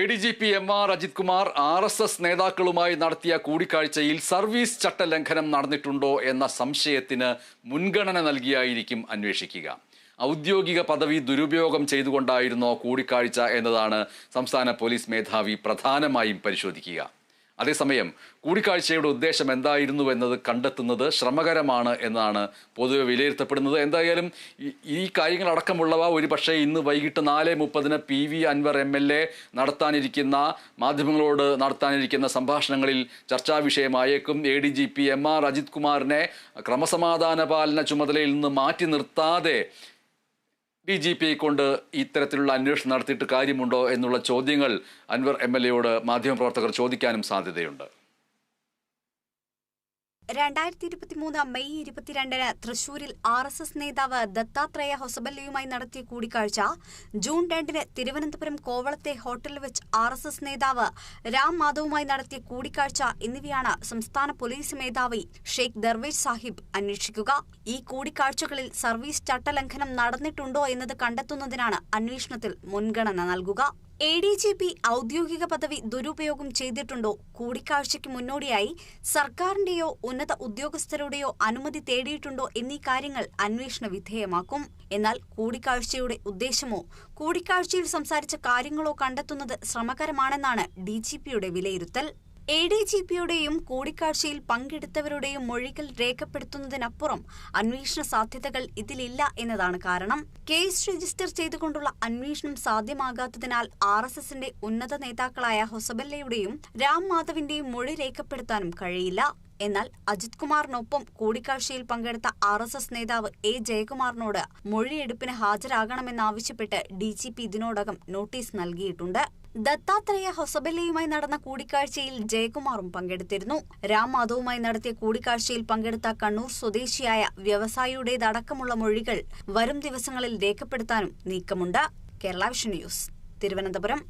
A D G P M R Ajith Kumar R S S നേതാക്കളുമായി നടത്തിയ കൂടിക്കാഴ്ചയിൽ service ചട്ടലംഘനം നടന്നിട്ടുണ്ടോ എന്ന സംശയത്തിന് മുൻഗണന നൽകിയായിരിക്കും അന്വേഷിക്കുക. ഔദ്യോഗിക പദവി ദുരുപയോഗം ചെയ്തുകൊണ്ടായിരുന്നോ കൂടിക്കാഴ്ച എന്നതാണ് സംസ്ഥാന പോലീസ് മേധാവി പ്രധാനമായും പരിശോധിക്കുക. അതേസമയം കൂടിക്കാഴ്ചയുടെ ഉദ്ദേശം എന്തായിരുന്നു എന്നത് കണ്ടെത്തുന്നത് ശ്രമകരമാണ് എന്നാണ് പൊതുവെ വിലയിരുത്തപ്പെടുന്നത്. എന്തായാലും ഈ- കാര്യങ്ങളടക്കമുള്ളവ ഒരുപക്ഷെ ഇന്ന് വൈകിട്ട് നാല് മുപ്പതിന് P V Anvar M L A നടത്താനിരിക്കുന്ന മാധ്യമങ്ങളോട് നടത്താനിരിക്കുന്ന സംഭാഷണങ്ങളിൽ ചർച്ചാ വിഷയമായേക്കും. A D G P M R Ajith കുമാറിനെ ക്രമസമാധാന പാലന ചുമതലയിൽ നിന്ന് മാറ്റി നിർത്താതെ ഡി ജി പിയെ കൊണ്ട് ഇത്തരത്തിലുള്ള അന്വേഷണം നടത്തിയിട്ട് കാര്യമുണ്ടോ എന്നുള്ള ചോദ്യങ്ങൾ അൻവർ എം എൽ എയോട് മാധ്യമപ്രവർത്തകർ ചോദിക്കാനും സാധ്യതയുണ്ട്. രണ്ടായിരത്തി ഇരുപത്തിമൂന്ന് മെയ് ഇരുപത്തിരണ്ടിന് തൃശൂരിൽ ആർ എസ് എസ് നേതാവ് ദത്താത്രേയ ഹൊസബല്ലയുമായി നടത്തിയ കൂടിക്കാഴ്ച. ജൂൺ രണ്ടിന് തിരുവനന്തപുരം കോവളത്തെ ഹോട്ടലിൽ വെച്ച് ആർ എസ് എസ് നേതാവ് രാം മാധവുമായി നടത്തിയ കൂടിക്കാഴ്ച എന്നിവയാണ് സംസ്ഥാന പോലീസ് മേധാവി ഷെയ്ഖ് ദർവേജ് സാഹിബ് അന്വേഷിക്കുക. ഈ കൂടിക്കാഴ്ചകളിൽ സർവീസ് ചട്ടലംഘനം നടന്നിട്ടുണ്ടോ എന്നത് കണ്ടെത്തുന്നതിനാണ് അന്വേഷണത്തിൽ മുൻഗണന നൽകുക. എ ഡി ജി പി ഔദ്യോഗിക പദവി ദുരുപയോഗം ചെയ്തിട്ടുണ്ടോ? കൂടിക്കാഴ്ചയ്ക്ക് മുന്നോടിയായി സർക്കാരിന്റെയോ ഉന്നത ഉദ്യോഗസ്ഥരുടെയോ അനുമതി തേടിയിട്ടുണ്ടോ എന്നീ കാര്യങ്ങൾ അന്വേഷണ വിധേയമാക്കും. എന്നാൽ കൂടിക്കാഴ്ചയുടെ ഉദ്ദേശമോ? കൂടിക്കാഴ്ചയിൽ സംസാരിച്ച കാര്യങ്ങളോ കണ്ടെത്തുന്നത് ശ്രമകരമാണെന്നാണ് ഡി വിലയിരുത്തൽ. എ ഡി ജി പിയുടെയും കൂടിക്കാഴ്ചയിൽ പങ്കെടുത്തവരുടെയും മൊഴികൾ രേഖപ്പെടുത്തുന്നതിനപ്പുറം അന്വേഷണ സാധ്യതകൾ ഇതിലില്ല എന്നതാണ് കാരണം. കേസ് രജിസ്റ്റർ ചെയ്തുകൊണ്ടുള്ള അന്വേഷണം സാധ്യമാകാത്തതിനാൽ ആർ എസ് എസിന്റെ ഉന്നത നേതാക്കളായ ഹൊസബല്ലയുടെയും രാം മാധവിന്റെയും മൊഴി രേഖപ്പെടുത്താനും കഴിയില്ല. എന്നാൽ അജിത് കുമാറിനൊപ്പം കൂടിക്കാഴ്ചയിൽ പങ്കെടുത്ത ആർ എസ് എസ് നേതാവ് എ ജയകുമാറിനോട് മൊഴിയെടുപ്പിന് ഹാജരാകണമെന്നാവശ്യപ്പെട്ട് ഡി ജി പി ഇതിനോടകം നോട്ടീസ് നൽകിയിട്ടുണ്ട്. ദത്താത്രേയ ഹൊസബല്ലയുമായി നടന്ന കൂടിക്കാഴ്ചയിൽ ജയകുമാറും പങ്കെടുത്തിരുന്നു. രാം മാധവുമായി നടത്തിയ കൂടിക്കാഴ്ചയിൽ പങ്കെടുത്ത കണ്ണൂർ സ്വദേശിയായ വ്യവസായിയുടേതടക്കമുള്ള മൊഴികൾ വരും ദിവസങ്ങളിൽ രേഖപ്പെടുത്താനും നീക്കമുണ്ട്. Kerala vision news Thiruvananthapuram.